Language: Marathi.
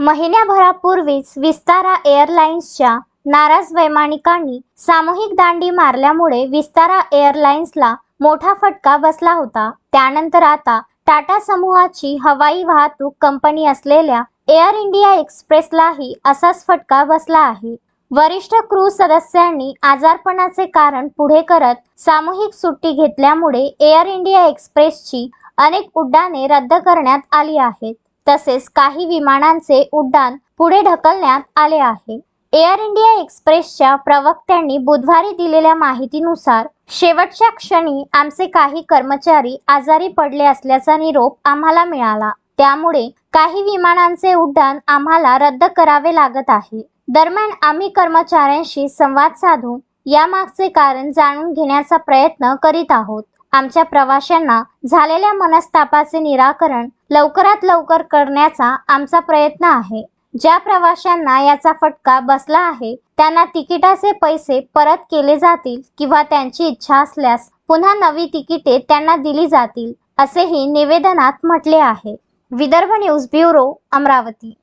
महिन्याभरापूर्वीच विस्तारा एअरलाइन्सच्या नाराज वैमानिकांनी सामूहिक दांडी मारल्यामुळे विस्तारा एअरलाइन्सला मोठा फटका बसला होता. त्यानंतर आता टाटा समूहाची हवाई वाहतूक कंपनी असलेल्या एअर इंडिया एक्सप्रेसलाही असाच फटका बसला आहे. वरिष्ठ क्रू सदस्यांनी आजारपणाचे कारण पुढे करत सामूहिक सुट्टी घेतल्यामुळे एअर इंडिया एक्सप्रेसची अनेक उड्डाणे रद्द करण्यात आली आहेत. तसेच काही विमानांचे उड्डाण पुढे ढकलण्यात आले आहे. एअर इंडिया एक्सप्रेसच्या प्रवक्त्यांनी बुधवारी दिलेल्या माहितीनुसार शेवटच्या क्षणी आमचे काही कर्मचारी आजारी पडले असल्याचा निरोप आम्हाला मिळाला. त्यामुळे काही विमानांचे उड्डाण आम्हाला रद्द करावे लागत आहे. दरम्यान आम्ही कर्मचाऱ्यांशी संवाद साधून यामागचे कारण जाणून घेण्याचा प्रयत्न करीत आहोत. आमच्या प्रवाशांना झालेल्या मनस्तापाचे निराकरण लवकरात लवकर करण्याचा आमचा प्रयत्न आहे. ज्या प्रवाशांना याचा फटका बसला आहे त्यांना तिकिटाचे पैसे परत केले जातील किंवा त्यांची इच्छा असल्यास पुन्हा नवी तिकिटे त्यांना दिली जातील असेही निवेदनात म्हटले आहे. Vidarbha news bureau Amravati.